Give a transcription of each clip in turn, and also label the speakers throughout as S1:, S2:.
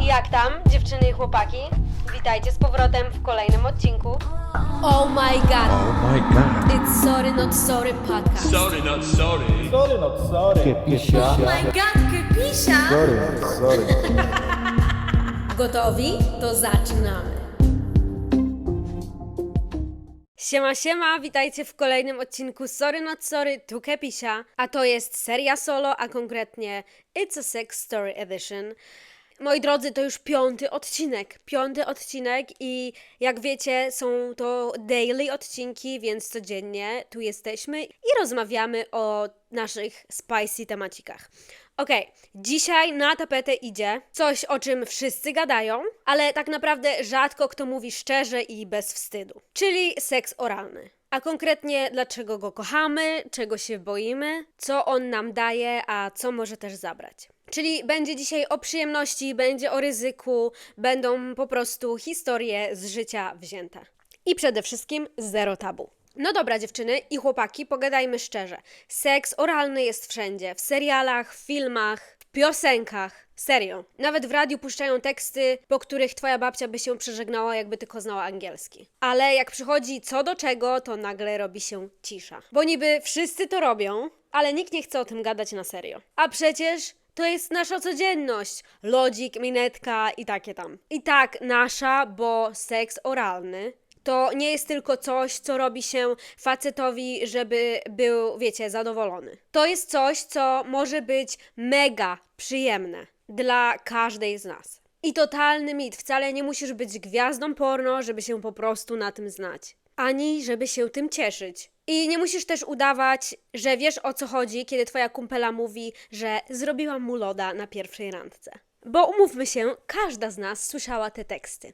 S1: Jak tam, dziewczyny i chłopaki? Witajcie z powrotem w kolejnym odcinku.
S2: Oh my god,
S3: Oh my god.
S2: it's Sorry Not Sorry podcast.
S4: Sorry, not sorry.
S5: Sorry, not sorry.
S2: Oh my god, Krypisia!
S5: Sorry, not sorry.
S2: Gotowi? To zaczynamy.
S1: Siema, siema, witajcie w kolejnym odcinku Sorry Not Sorry, tu Kepisia, a to jest seria solo, a konkretnie It's a Sex Story Edition. Moi drodzy, to już piąty odcinek, piąty odcinek i jak wiecie są to daily odcinki, więc codziennie tu jesteśmy i rozmawiamy o naszych spicy temacikach. Okej, dzisiaj na tapetę idzie coś, o czym wszyscy gadają, ale tak naprawdę rzadko kto mówi szczerze i bez wstydu. Czyli seks oralny. A konkretnie dlaczego go kochamy, czego się boimy, co on nam daje, a co może też zabrać. Czyli będzie dzisiaj o przyjemności, będzie o ryzyku, będą po prostu historie z życia wzięte. I przede wszystkim zero tabu. No dobra, dziewczyny i chłopaki, pogadajmy szczerze. Seks oralny jest wszędzie: w serialach, w filmach, piosenkach. Serio. Nawet w radiu puszczają teksty, po których twoja babcia by się przeżegnała, jakby tylko znała angielski. Ale jak przychodzi co do czego, to nagle robi się cisza. Bo niby wszyscy to robią, ale nikt nie chce o tym gadać na serio. A przecież to jest nasza codzienność. Lodzik, minetka i takie tam. I tak nasza, bo seks oralny to nie jest tylko coś, co robi się facetowi, żeby był, wiecie, zadowolony. To jest coś, co może być mega przyjemne dla każdej z nas. I totalny mit. Wcale nie musisz być gwiazdą porno, żeby się po prostu na tym znać. Ani żeby się tym cieszyć. I nie musisz też udawać, że wiesz o co chodzi, kiedy twoja kumpela mówi, że zrobiłam mu loda na pierwszej randce. Bo umówmy się, każda z nas słyszała te teksty.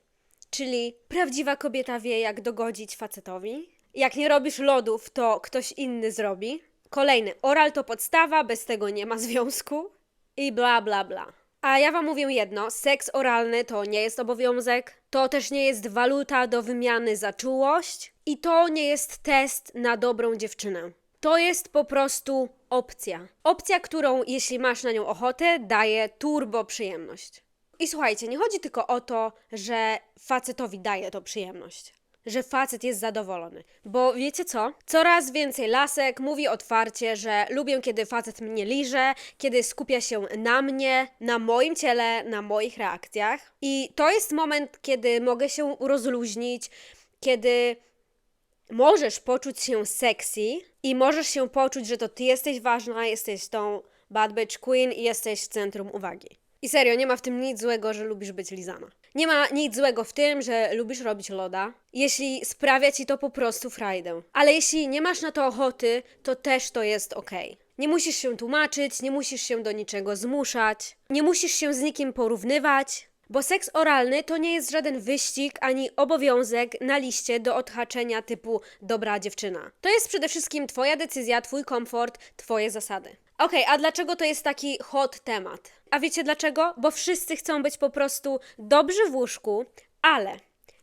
S1: Czyli prawdziwa kobieta wie, jak dogodzić facetowi. Jak nie robisz lodów, to ktoś inny zrobi. Kolejny, oral to podstawa, bez tego nie ma związku. I bla, bla, bla. A ja wam mówię jedno, seks oralny to nie jest obowiązek, to też nie jest waluta do wymiany za czułość i to nie jest test na dobrą dziewczynę. To jest po prostu opcja. Opcja, którą jeśli masz na nią ochotę, daje turbo przyjemność. I słuchajcie, nie chodzi tylko o to, że facetowi daje to przyjemność. Że facet jest zadowolony. Bo wiecie co? Coraz więcej lasek mówi otwarcie, że lubię, kiedy facet mnie liże, kiedy skupia się na mnie, na moim ciele, na moich reakcjach. I to jest moment, kiedy mogę się rozluźnić, kiedy możesz poczuć się sexy i możesz się poczuć, że to ty jesteś ważna, jesteś tą bad bitch queen i jesteś w centrum uwagi. I serio, nie ma w tym nic złego, że lubisz być lizana. Nie ma nic złego w tym, że lubisz robić loda, jeśli sprawia ci to po prostu frajdę. Ale jeśli nie masz na to ochoty, to też to jest okej. Nie musisz się tłumaczyć, nie musisz się do niczego zmuszać, nie musisz się z nikim porównywać, bo seks oralny to nie jest żaden wyścig ani obowiązek na liście do odhaczenia typu dobra dziewczyna. To jest przede wszystkim Twoja decyzja, Twój komfort, Twoje zasady. Okej, a dlaczego to jest taki hot temat? A wiecie dlaczego? Bo wszyscy chcą być po prostu dobrzy w łóżku, ale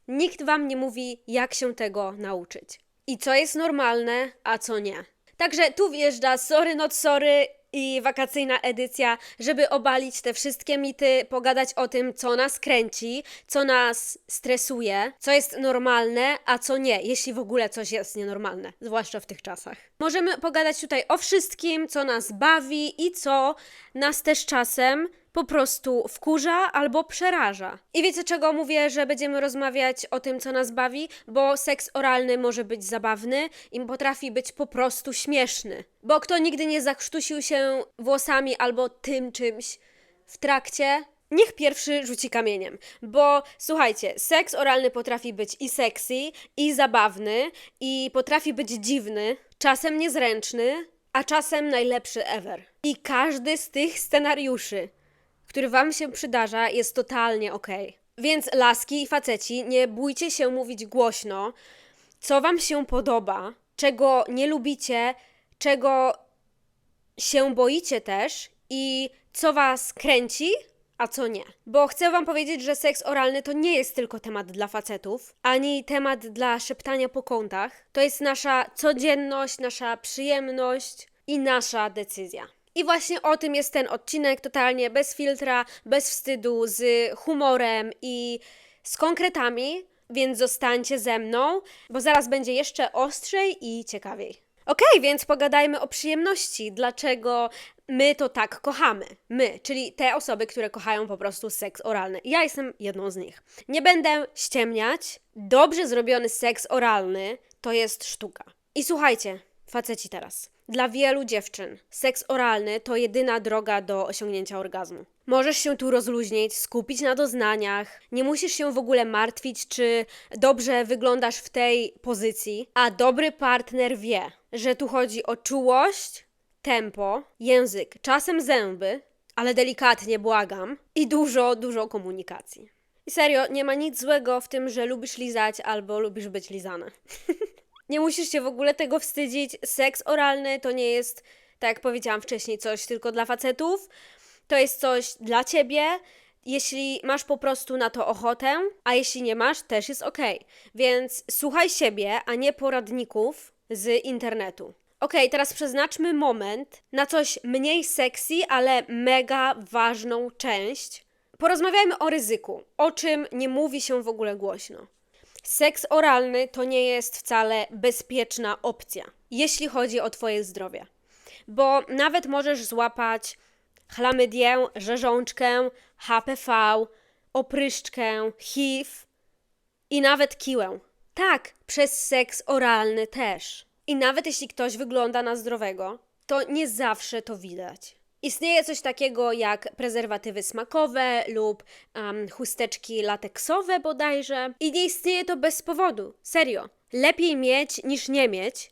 S1: nikt Wam nie mówi, jak się tego nauczyć. I co jest normalne, a co nie. Także tu wjeżdża Sorry Not Sorry i wakacyjna edycja, żeby obalić te wszystkie mity, pogadać o tym, co nas kręci, co nas stresuje, co jest normalne, a co nie, jeśli w ogóle coś jest nienormalne, zwłaszcza w tych czasach. Możemy pogadać tutaj o wszystkim, co nas bawi i co nas też czasem po prostu wkurza albo przeraża. I wiecie czego mówię, że będziemy rozmawiać o tym, co nas bawi? Bo seks oralny może być zabawny i potrafi być po prostu śmieszny. Bo kto nigdy nie zakrztusił się włosami albo tym czymś w trakcie, Niech pierwszy rzuci kamieniem, bo słuchajcie, seks oralny potrafi być i sexy, i zabawny, i potrafi być dziwny, czasem niezręczny, a czasem najlepszy ever. I każdy z tych scenariuszy który Wam się przydarza, jest totalnie okej. Więc laski i faceci, nie bójcie się mówić głośno, co Wam się podoba, czego nie lubicie, czego się boicie też i co Was kręci, a co nie. Bo chcę Wam powiedzieć, że seks oralny to nie jest tylko temat dla facetów, ani temat dla szeptania po kątach. To jest nasza codzienność, nasza przyjemność i nasza decyzja. I właśnie o tym jest ten odcinek, totalnie bez filtra, bez wstydu, z humorem i z konkretami, więc zostańcie ze mną, bo zaraz będzie jeszcze ostrzej i ciekawiej. Okej, więc pogadajmy o przyjemności. Dlaczego my to tak kochamy? My, czyli te osoby, które kochają po prostu seks oralny. Ja jestem jedną z nich. Nie będę ściemniać. Dobrze zrobiony seks oralny to jest sztuka. I słuchajcie, faceci teraz. Dla wielu dziewczyn seks oralny to jedyna droga do osiągnięcia orgazmu. Możesz się tu rozluźnić, skupić na doznaniach, nie musisz się w ogóle martwić, czy dobrze wyglądasz w tej pozycji, a dobry partner wie, że tu chodzi o czułość, tempo, język, czasem zęby, ale delikatnie błagam, i dużo, dużo komunikacji. I serio, nie ma nic złego w tym, że lubisz lizać albo lubisz być lizany. Nie musisz się w ogóle tego wstydzić. Seks oralny to nie jest, tak jak powiedziałam wcześniej, coś tylko dla facetów. To jest coś dla ciebie, jeśli masz po prostu na to ochotę, a jeśli nie masz, też jest ok. Więc słuchaj siebie, a nie poradników z internetu. Okej, teraz przeznaczmy moment na coś mniej sexy, ale mega ważną część. Porozmawiajmy o ryzyku, o czym nie mówi się w ogóle głośno. Seks oralny to nie jest wcale bezpieczna opcja, jeśli chodzi o Twoje zdrowie. Bo nawet możesz złapać chlamydię, rzeżączkę, HPV, opryszczkę, HIV i nawet kiłę. Tak, przez seks oralny też. I nawet jeśli ktoś wygląda na zdrowego, to nie zawsze to widać. Istnieje coś takiego jak prezerwatywy smakowe lub em, chusteczki lateksowe bodajże. I nie istnieje to bez powodu. Serio. Lepiej mieć niż nie mieć,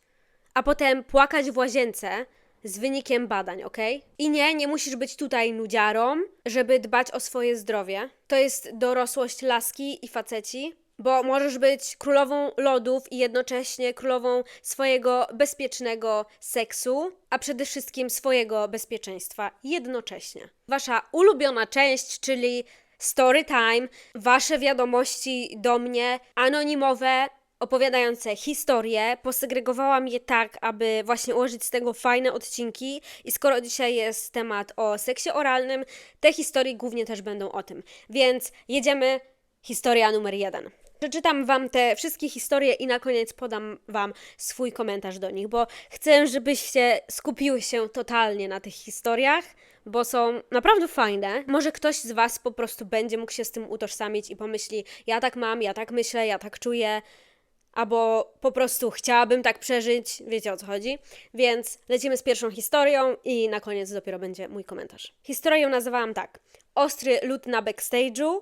S1: a potem płakać w łazience z wynikiem badań, ok? I nie, nie musisz być tutaj nudziarą, żeby dbać o swoje zdrowie. To jest dorosłość laski i faceci, bo możesz być królową lodów i jednocześnie królową swojego bezpiecznego seksu, a przede wszystkim swojego bezpieczeństwa jednocześnie. Wasza ulubiona część, czyli story time, wasze wiadomości do mnie, anonimowe, opowiadające historie. Posegregowałam je tak, aby właśnie ułożyć z tego fajne odcinki. I skoro dzisiaj jest temat o seksie oralnym, te historie głównie też będą o tym. Więc jedziemy. Historia numer jeden. Przeczytam Wam te wszystkie historie i na koniec podam Wam swój komentarz do nich, bo chcę, żebyście skupiły się totalnie na tych historiach, bo są naprawdę fajne. Może ktoś z Was po prostu będzie mógł się z tym utożsamić i pomyśli: Ja tak mam, ja tak myślę, ja tak czuję albo po prostu chciałabym tak przeżyć, wiecie o co chodzi. Więc lecimy z pierwszą historią i na koniec dopiero będzie mój komentarz. Historię nazywałam tak: Ostry lód na backstage'u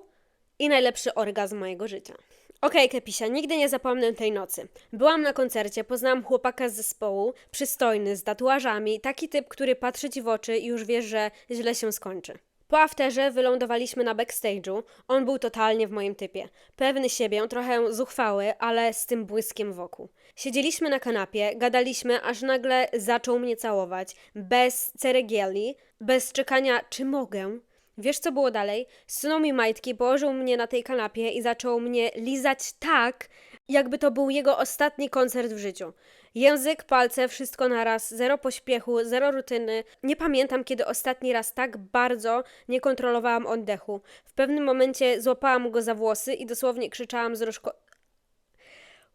S1: i najlepszy orgazm mojego życia. Okej, Kepisia, nigdy nie zapomnę tej nocy. Byłam na koncercie, poznałam chłopaka z zespołu, przystojny, z tatuażami, taki typ, który patrzy ci w oczy i już wiesz, że źle się skończy. Po afterze wylądowaliśmy na backstage'u. On był totalnie w moim typie. Pewny siebie, trochę zuchwały, ale z tym błyskiem wokół. Siedzieliśmy na kanapie, gadaliśmy, aż nagle zaczął mnie całować. Bez ceregieli, bez czekania, czy mogę. Wiesz, co było dalej? Zsunął mi majtki, położył mnie na tej kanapie i zaczął mnie lizać tak, jakby to był jego ostatni koncert w życiu. Język, palce, wszystko naraz, zero pośpiechu, zero rutyny. Nie pamiętam, kiedy ostatni raz tak bardzo nie kontrolowałam oddechu. W pewnym momencie złapałam go za włosy i dosłownie krzyczałam z rozko...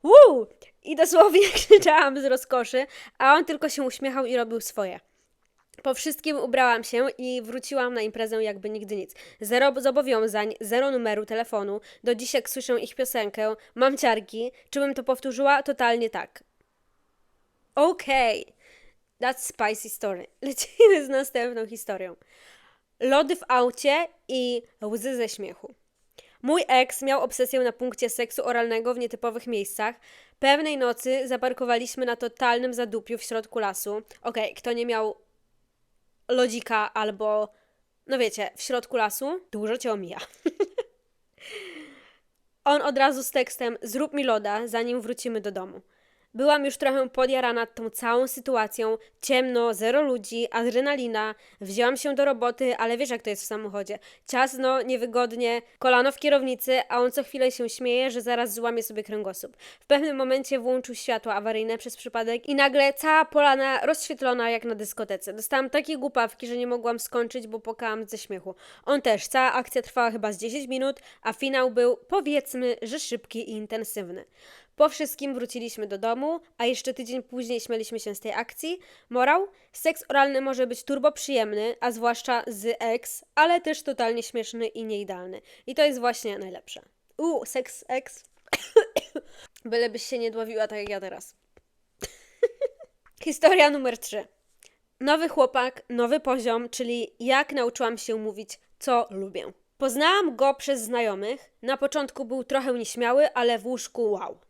S1: Woo! I dosłownie krzyczałam z rozkoszy, a on tylko się uśmiechał i robił swoje. Po wszystkim ubrałam się i wróciłam na imprezę jakby nigdy nic. Zero zobowiązań, zero numeru telefonu. Do dziś jak słyszę ich piosenkę, mam ciarki. Czy bym to powtórzyła? Totalnie tak. Okej. That's spicy story. Lecimy z następną historią. Lody w aucie i łzy ze śmiechu. Mój ex miał obsesję na punkcie seksu oralnego w nietypowych miejscach. Pewnej nocy zaparkowaliśmy na totalnym zadupiu w środku lasu. Okej, kto nie miał lodzika albo, no wiecie, w środku lasu, dużo cię omija. On od razu z tekstem: Zrób mi loda, zanim wrócimy do domu. Byłam już trochę podjarana tą całą sytuacją. Ciemno, zero ludzi, adrenalina. Wzięłam się do roboty, ale wiesz jak to jest w samochodzie. Ciasno, niewygodnie, kolano w kierownicy, a on co chwilę się śmieje, że zaraz złamie sobie kręgosłup. W pewnym momencie włączył światło awaryjne przez przypadek i nagle cała polana rozświetlona jak na dyskotece. Dostałam takie głupawki, że nie mogłam skończyć, bo płakałam ze śmiechu. On też. Cała akcja trwała chyba z 10 minut, a finał był powiedzmy, że szybki i intensywny. Po wszystkim wróciliśmy do domu, a jeszcze tydzień później śmialiśmy się z tej akcji. Morał? Seks oralny może być turbo przyjemny, a zwłaszcza z ex, ale też totalnie śmieszny i nieidealny. I to jest właśnie najlepsze. Uuu, seks ex. Bylebyś się nie dławiła tak jak ja teraz. Historia numer 3. Nowy chłopak, nowy poziom, czyli jak nauczyłam się mówić, co lubię. Poznałam go przez znajomych. Na początku był trochę nieśmiały, ale w łóżku wow.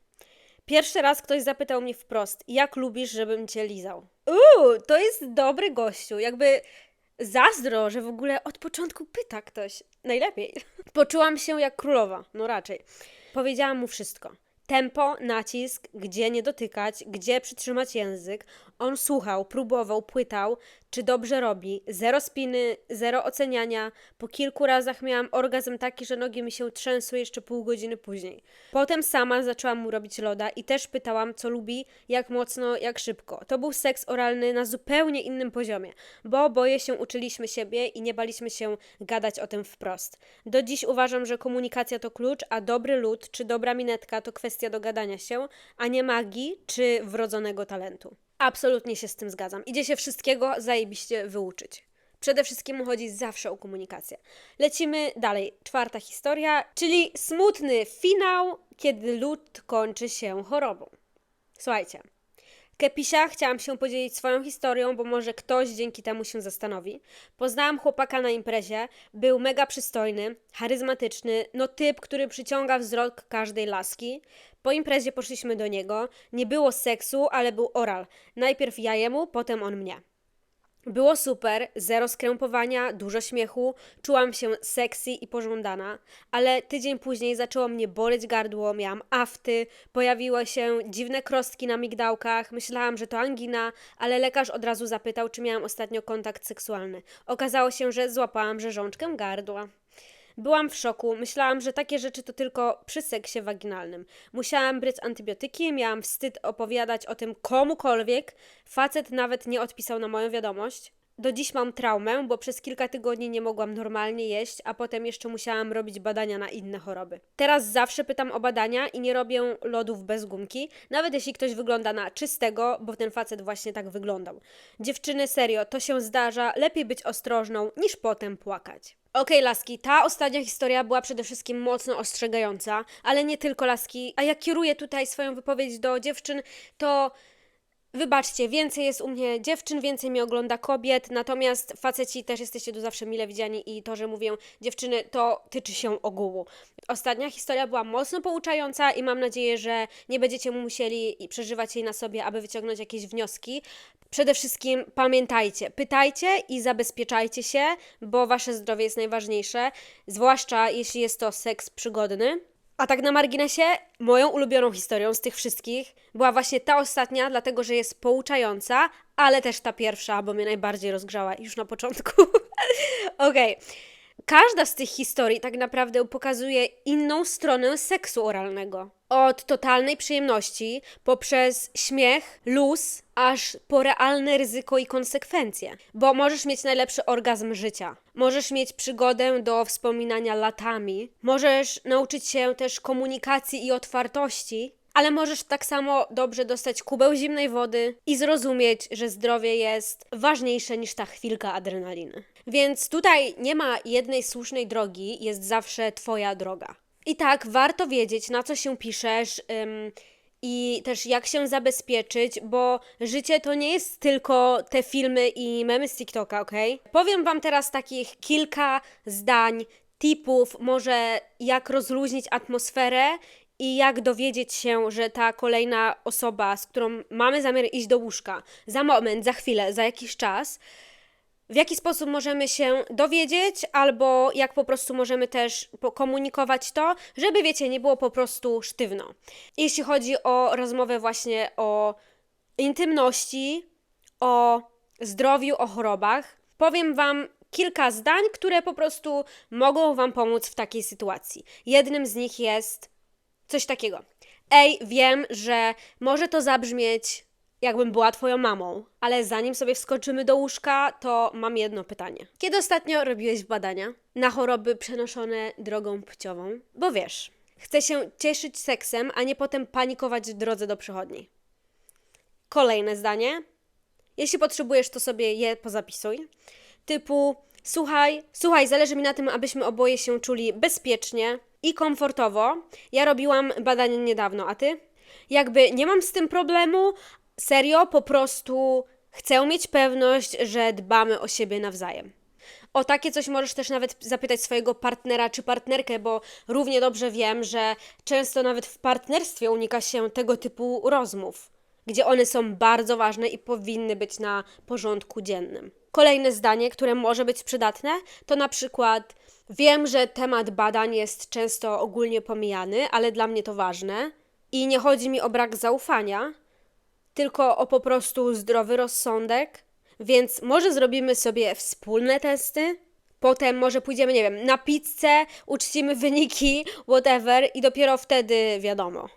S1: Pierwszy raz ktoś zapytał mnie wprost, jak lubisz, żebym cię lizał. Uuu, to jest dobry gościu. Jakby zazdro, że w ogóle od początku pyta ktoś. Najlepiej. Poczułam się jak królowa, no raczej. Powiedziałam mu wszystko. Tempo, nacisk, gdzie nie dotykać, gdzie przytrzymać język. On słuchał, próbował, płytał, czy dobrze robi. Zero spiny, zero oceniania. Po kilku razach miałam orgazm taki, że nogi mi się trzęsły jeszcze pół godziny później. Potem sama zaczęłam mu robić loda i też pytałam, co lubi, jak mocno, jak szybko. To był seks oralny na zupełnie innym poziomie, bo oboje się uczyliśmy siebie i nie baliśmy się gadać o tym wprost. Do dziś uważam, że komunikacja to klucz, a dobry lud czy dobra minetka to kwestia dogadania się, a nie magii czy wrodzonego talentu. Absolutnie się z tym zgadzam. Idzie się wszystkiego zajebiście wyuczyć. Przede wszystkim chodzi zawsze o komunikację. Lecimy dalej. Czwarta historia, czyli smutny finał, kiedy lud kończy się chorobą. Słuchajcie. Kepisia chciałam się podzielić swoją historią, bo może ktoś dzięki temu się zastanowi. Poznałam chłopaka na imprezie, był mega przystojny, charyzmatyczny, no typ, który przyciąga wzrok każdej laski. Po imprezie poszliśmy do niego, nie było seksu, ale był oral. Najpierw ja jemu, potem on mnie. Było super, zero skrępowania, dużo śmiechu, czułam się sexy i pożądana, ale tydzień później zaczęło mnie boleć gardło, miałam afty, pojawiły się dziwne krostki na migdałkach, myślałam, że to angina, ale lekarz od razu zapytał, czy miałam ostatnio kontakt seksualny. Okazało się, że złapałam rzeżączkę gardła. Byłam w szoku, myślałam, że takie rzeczy to tylko przy seksie waginalnym. Musiałam brać antybiotyki, miałam wstyd opowiadać o tym komukolwiek. Facet nawet nie odpisał na moją wiadomość. Do dziś mam traumę, bo przez kilka tygodni nie mogłam normalnie jeść, a potem jeszcze musiałam robić badania na inne choroby. Teraz zawsze pytam o badania i nie robię lodów bez gumki, nawet jeśli ktoś wygląda na czystego, bo ten facet właśnie tak wyglądał. Dziewczyny, serio, to się zdarza, lepiej być ostrożną niż potem płakać. Okej, laski, ta ostatnia historia była przede wszystkim mocno ostrzegająca, ale nie tylko laski, a ja kieruję tutaj swoją wypowiedź do dziewczyn, to Wybaczcie, więcej jest u mnie dziewczyn, więcej mnie ogląda kobiet, natomiast faceci też jesteście tu zawsze mile widziani i to, że mówię dziewczyny, to tyczy się ogółu. Ostatnia historia była mocno pouczająca i mam nadzieję, że nie będziecie musieli przeżywać jej na sobie, aby wyciągnąć jakieś wnioski. Przede wszystkim pamiętajcie, pytajcie i zabezpieczajcie się, bo wasze zdrowie jest najważniejsze, zwłaszcza jeśli jest to seks przygodny. A tak na marginesie, moją ulubioną historią z tych wszystkich była właśnie ta ostatnia, dlatego że jest pouczająca, ale też ta pierwsza, bo mnie najbardziej rozgrzała już na początku. Okej. Każda z tych historii tak naprawdę pokazuje inną stronę seksu oralnego. Od totalnej przyjemności, poprzez śmiech, luz, aż po realne ryzyko i konsekwencje. Bo możesz mieć najlepszy orgazm życia, możesz mieć przygodę do wspominania latami, możesz nauczyć się też komunikacji i otwartości, ale możesz tak samo dobrze dostać kubeł zimnej wody i zrozumieć, że zdrowie jest ważniejsze niż ta chwilka adrenaliny. Więc tutaj nie ma jednej słusznej drogi, jest zawsze Twoja droga. I tak, warto wiedzieć, na co się piszesz. ym, i też jak się zabezpieczyć, bo życie to nie jest tylko te filmy i memy z TikToka, ok? Powiem Wam teraz takich kilka zdań, tipów, może jak rozluźnić atmosferę i jak dowiedzieć się, że ta kolejna osoba, z którą mamy zamiar iść do łóżka, za moment, za chwilę, za jakiś czas, w jaki sposób możemy się dowiedzieć, albo jak po prostu możemy też komunikować to, żeby, wiecie, nie było po prostu sztywno. Jeśli chodzi o rozmowę właśnie o intymności, o zdrowiu, o chorobach, powiem Wam kilka zdań, które po prostu mogą Wam pomóc w takiej sytuacji. Jednym z nich jest coś takiego. Ej, wiem, że może to zabrzmieć, jakbym była Twoją mamą, ale zanim sobie wskoczymy do łóżka, to mam jedno pytanie. Kiedy ostatnio robiłeś badania na choroby przenoszone drogą płciową? Bo wiesz, chcę się cieszyć seksem, a nie potem panikować w drodze do przychodni. Kolejne zdanie. Jeśli potrzebujesz, to sobie je pozapisuj. Typu, słuchaj, słuchaj, zależy mi na tym, abyśmy oboje się czuli bezpiecznie i komfortowo. Ja robiłam badanie niedawno, a ty? Jakby nie mam z tym problemu, serio, po prostu chcę mieć pewność, że dbamy o siebie nawzajem. O takie coś możesz też nawet zapytać swojego partnera czy partnerkę, bo równie dobrze wiem, że często nawet w partnerstwie unika się tego typu rozmów, gdzie one są bardzo ważne i powinny być na porządku dziennym. Kolejne zdanie, które może być przydatne, to na przykład wiem, że temat badań jest często ogólnie pomijany, ale dla mnie to ważne i nie chodzi mi o brak zaufania, tylko o po prostu zdrowy rozsądek. Więc może zrobimy sobie wspólne testy, potem może pójdziemy, nie wiem, na pizzę, uczcimy wyniki, whatever, i dopiero wtedy wiadomo.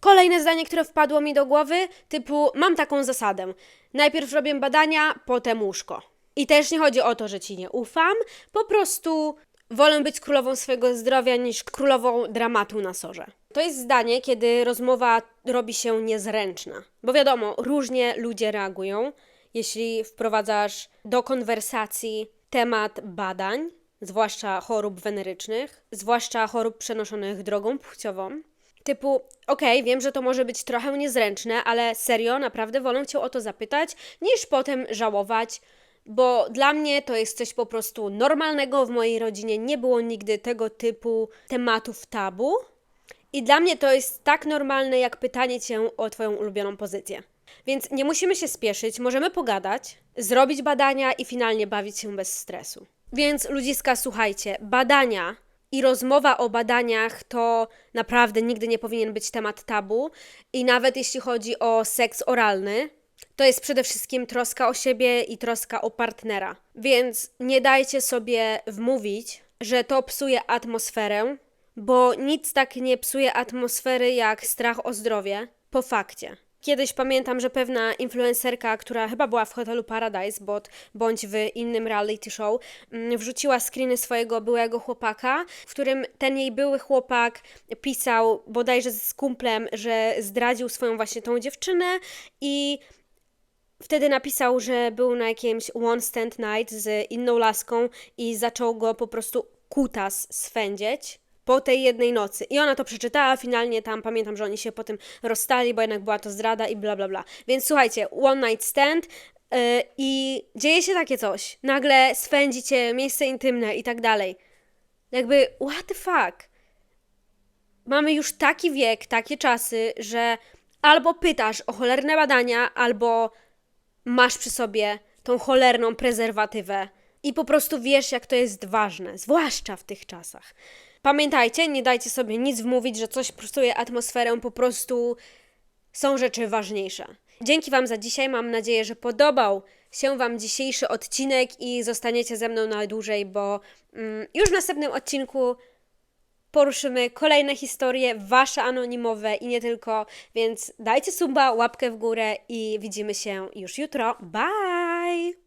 S1: Kolejne zdanie, które wpadło mi do głowy, typu mam taką zasadę. Najpierw robię badania, potem łóżko. I też nie chodzi o to, że ci nie ufam, po prostu wolę być królową swojego zdrowia niż królową dramatu na sorze. To jest zdanie, kiedy rozmowa robi się niezręczna. Bo wiadomo, różnie ludzie reagują, jeśli wprowadzasz do konwersacji temat badań, zwłaszcza chorób wenerycznych, zwłaszcza chorób przenoszonych drogą płciową. Typu, okej, wiem, że to może być trochę niezręczne, ale serio, naprawdę wolę Cię o to zapytać, niż potem żałować, bo dla mnie to jest coś po prostu normalnego. W mojej rodzinie nie było nigdy tego typu tematów tabu. I dla mnie to jest tak normalne, jak pytanie Cię o Twoją ulubioną pozycję. Więc nie musimy się spieszyć, możemy pogadać, zrobić badania i finalnie bawić się bez stresu. Więc ludziska, słuchajcie, badania i rozmowa o badaniach to naprawdę nigdy nie powinien być temat tabu. I nawet jeśli chodzi o seks oralny, to jest przede wszystkim troska o siebie i troska o partnera. Więc nie dajcie sobie wmówić, że to psuje atmosferę, bo nic tak nie psuje atmosfery jak strach o zdrowie po fakcie. Kiedyś pamiętam, że pewna influencerka, która chyba była w hotelu Paradise bot, bądź w innym reality show, mm, wrzuciła screeny swojego byłego chłopaka, w którym ten jej były chłopak pisał bodajże z kumplem, że zdradził swoją właśnie tą dziewczynę i wtedy napisał, że był na jakimś one stand night z inną laską i zaczął go po prostu kutas swędzić po tej jednej nocy. I ona to przeczytała, finalnie tam pamiętam, że oni się potem rozstali, bo jednak była to zdrada i bla bla bla. Więc słuchajcie, one night stand yy, i dzieje się takie coś. Nagle swędzicie miejsce intymne i tak dalej. Jakby, what the fuck? mamy już taki wiek, takie czasy, że albo pytasz o cholerne badania, albo masz przy sobie tą cholerną prezerwatywę i po prostu wiesz, jak to jest ważne, zwłaszcza w tych czasach. Pamiętajcie, nie dajcie sobie nic wmówić, że coś psuje atmosferę, po prostu są rzeczy ważniejsze. Dzięki Wam za dzisiaj. Mam nadzieję, że podobał się Wam dzisiejszy odcinek i zostaniecie ze mną na dłużej, bo mm, już w następnym odcinku poruszymy kolejne historie, wasze anonimowe i nie tylko, więc dajcie suba, łapkę w górę i widzimy się już jutro. Bye!